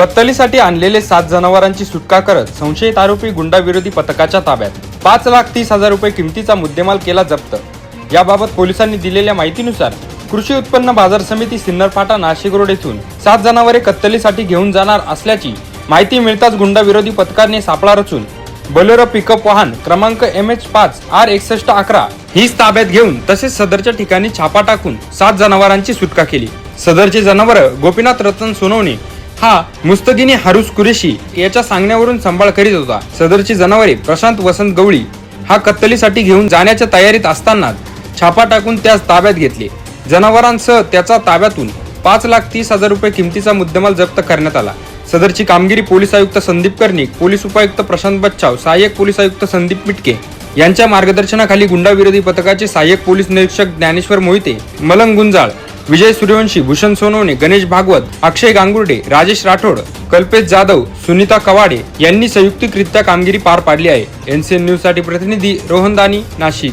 कत्तलीसाठी आणलेले सात जनावरांची सुटका करत संशयित आरोपी गुंडाविरोधी पथकाच्या ताब्यात. पाच लाख तीस हजार रुपये किमतीचा मुद्देमाल केला जप्त. याबाबत पोलिसांनी दिलेल्या माहितीनुसार कृषी उत्पन्न बाजार समिती सिन्नर फाटा नाशिक रोड येथून सात जनावरे कत्तलीसाठी घेऊन जाणार असल्याची माहिती मिळताच गुंडाविरोधी पथकाने सापळा रचून बलेरो पिकअप वाहन क्रमांक एम एच पाच आर एकसष्ट अकरा हीच ताब्यात घेऊन तसेच सदरच्या ठिकाणी छापा टाकून सात जनावरांची सुटका केली. सदरचे जनावर गोपीनाथ रतन सोनवणे हा मुस्तगिनी हारुस कुरेशी याच्या सांगण्यावरून सांभाळ करीत होता. सदरची जनावरे प्रशांत वसंत गवळी हा कत्तलीसाठी घेऊन जाण्याच्या तयारीत असतानाच छापा टाकून त्यास ताब्यात घेतले. जनावरांसह त्याचा ताब्यातून पाच लाख तीस हजार रुपये किमतीचा मुद्देमाल जप्त करण्यात आला. सदरची कामगिरी पोलीस आयुक्त संदीप कर्णिक पोलीस उपायुक्त प्रशांत बच्चाव सहाय्यक पोलीस आयुक्त संदीप मिटके यांच्या मार्गदर्शनाखाली गुंडाविरोधी पथकाचे सहाय्यक पोलीस निरीक्षक ज्ञानेश्वर मोहिते मलंग गुंजाळ विजय सूर्यवंशी भूषण सोनवणे गणेश भागवत अक्षय गांगुर्डे राजेश राठोड कल्पेश जाधव सुनीता कवाडे यांनी संयुक्तिकरित्या कामगिरी पार पाडली आहे. एनसीएन न्यूजसाठी प्रतिनिधी रोहन दानी नाशिक.